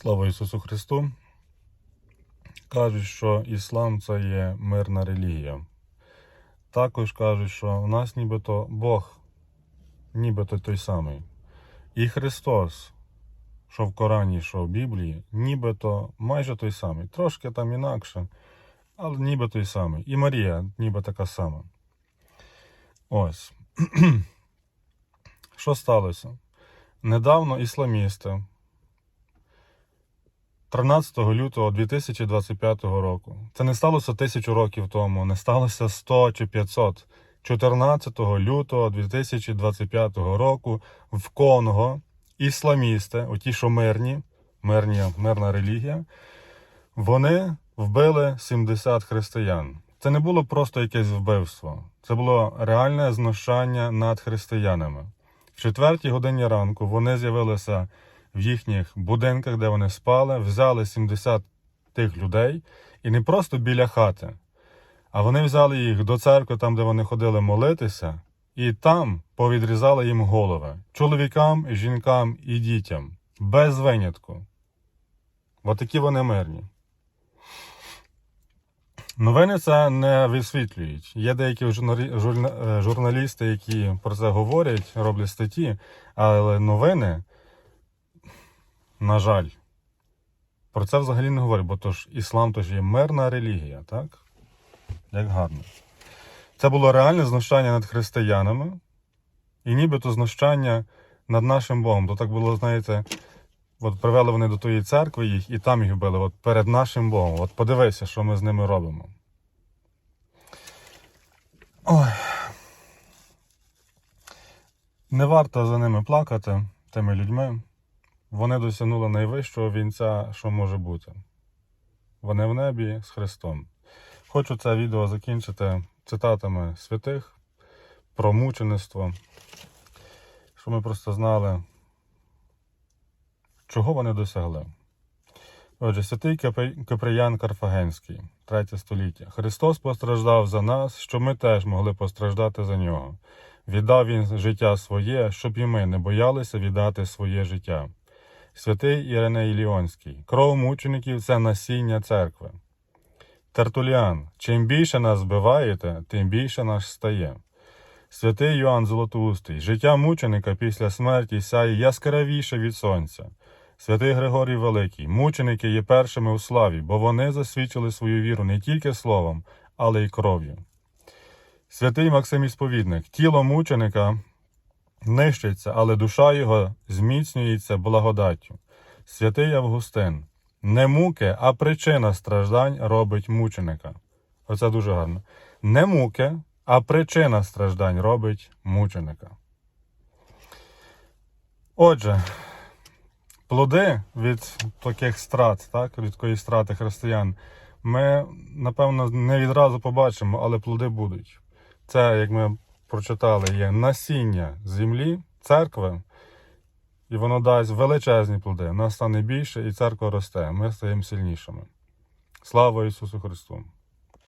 Слава Ісусу Христу. Кажуть, що іслам це є мирна релігія. Також кажуть, що у нас нібито Бог, нібито той самий. І Христос, що в Корані, що в Біблії, нібито майже той самий. Трошки там інакше, але ніби той самий. І Марія, ніби така сама. Ось. Що сталося? Недавно ісламісти 13 лютого 2025 року. Це не сталося тисячу років тому, не сталося 100 чи 500. 14 лютого 2025 року в Конго ісламісти, оті, що мирні, мирні, мирна релігія, вони вбили 70 християн. Це не було просто якесь вбивство, це було реальне знущання над християнами. В четвертій годині ранку вони з'явилися в їхніх будинках, де вони спали, взяли 70 тих людей і не просто біля хати, а вони взяли їх до церкви, там, де вони ходили молитися, і там повідрізали їм голови чоловікам, жінкам і дітям, без винятку. Отакі вони мирні. Новини це не висвітлюють. Є деякі е, журналісти, які про це говорять, роблять статті, але новини, на жаль, про це взагалі не говорять, бо то ж іслам то ж є мирна релігія, так? Як гарно. Це було реальне знущання над християнами, і нібито знущання над нашим Богом. То так було, знаєте, от привели вони до тої церкви їх і там їх били, от перед нашим Богом. От подивися, що ми з ними робимо. Ой. Не варто за ними плакати, тими людьми. Вони досягнули найвищого вінця, що може бути. Вони в небі з Христом. Хочу це відео закінчити цитатами святих про мучеництво, щоб ми просто знали, чого вони досягли. Отже, святий Кипри- Киприян Карфагенський, 3 століття. Христос постраждав за нас, щоб ми теж могли постраждати за нього. Віддав він життя своє, щоб і ми не боялися віддати своє життя. Святий Іриней Ліонський. Кров мучеників це насіння церкви. Тертуліан. Чим більше нас збиваєте, тим більше нас стає. Святий Йоанн Золотоустий. Життя мученика після смерті сяє яскравіше від сонця. Святий Григорій Великий. Мученики є першими у славі, бо вони засвідчили свою віру не тільки словом, але й кров'ю. Святий Максим Ісповідник. Тіло мученика нищиться, але душа його зміцнюється благодаттю. Святий Августин. Не муки, а причина страждань робить мученика. Оце дуже гарно. Не муки, а причина страждань робить мученика. Отже, плоди від таких страт, так, від такої страти християн, ми, напевно, не відразу побачимо, але плоди будуть. Це, як ми прочитали, є насіння землі, церкви, і воно дасть величезні плоди. Нас стане більше, і церква росте. Ми стаємо сильнішими. Слава Ісусу Христу!